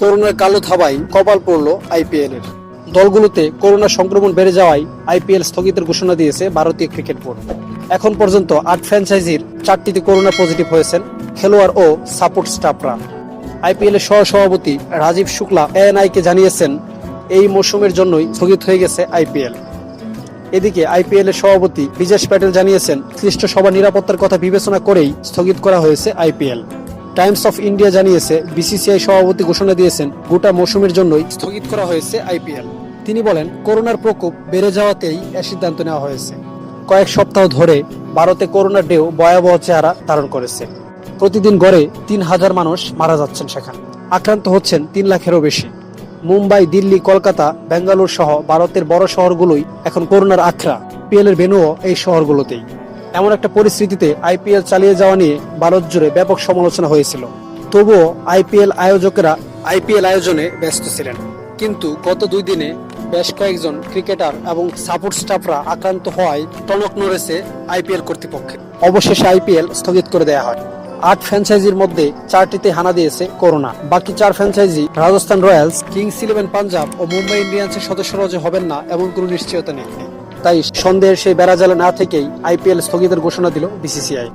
করোনার কালো থাবায় কপাল পড়ল আইপিএল এর। দলগুলোতে করোনা সংক্রমণ বেড়ে যাওয়ায় আইপিএল স্থগিতের ঘোষণা দিয়েছে ভারতীয় ক্রিকেট বোর্ড। এখন পর্যন্ত আট ফ্র্যাঞ্চাইজির চারটিতে করোনা পজিটিভ হয়েছেন খেলোয়াড় ও সাপোর্ট স্টাফরা। আইপিএল এর সহ সভাপতি রাজীব শুক্লা এএনআই কে জানিয়েছেন, এই মৌসুমের জন্যই স্থগিত হয়ে গেছে আইপিএল। এদিকে আইপিএল এর সভাপতি ব্রিজেশ প্যাটেল জানিয়েছেন ক্লিষ্ট সবার নিরাপত্তার কথা বিবেচনা করেই স্থগিত করা হয়েছে আইপিএল। টাইমস অফ ইন্ডিয়া জানিয়েছে, বিসিসিআই সভাপতি ঘোষণা দিয়েছেন, গোটা মৌসুমের জন্যই স্থগিত করা হয়েছে আইপিএল। তিনি বলেন, করোনার প্রকোপ বেড়ে যাওয়াতেই এ সিদ্ধান্ত নেওয়া হয়েছে। কয়েক সপ্তাহ ধরে ভারতে করোনার ঢেউ ভয়াবহ চেহারা ধারণ করেছে। প্রতিদিন গড়ে তিন হাজার মানুষ মারা যাচ্ছেন সেখানে। আক্রান্ত হচ্ছেন তিন লাখেরও বেশি। মুম্বাই, দিল্লি, কলকাতা বেঙ্গালুর সহ ভারতের বড় শহরগুলোই এখন করোনার আখড়া। পিএল এর ভেনুও এই শহরগুলোতেই। এমন একটা পরিস্থিতিতে আইপিএল চালিয়ে যাওয়া নিয়ে ভারত জুড়ে ব্যাপক সমালোচনা হয়েছিল। তবুও আইপিএল আয়োজকেরা আইপিএল আয়োজনে ব্যস্ত ছিলেন। কিন্তু গত দুই দিনে বেশ কয়েকজন ক্রিকেটার এবং সাপোর্ট স্টাফরা আক্রান্ত হওয়ায় টনক নড়েছে আইপিএল কর্তৃপক্ষের। অবশেষে আইপিএল স্থগিত করে দেওয়া হয়। আট ফ্র্যাঞ্চাইজির মধ্যে চারটিতে হানা দিয়েছে করোনা। বাকি চার franchise Rajasthan Royals, Kings Eleven Punjab ও মুম্বাই ইন্ডিয়ান্সের সদস্যরাও যে হবেন না এমন কোনো নিশ্চয়তা নেই। তাই সন্দেহের সেই বেড়াজালে না থেকেই আইপিএল স্থগিতের ঘোষণা দিল বিসিসিআই।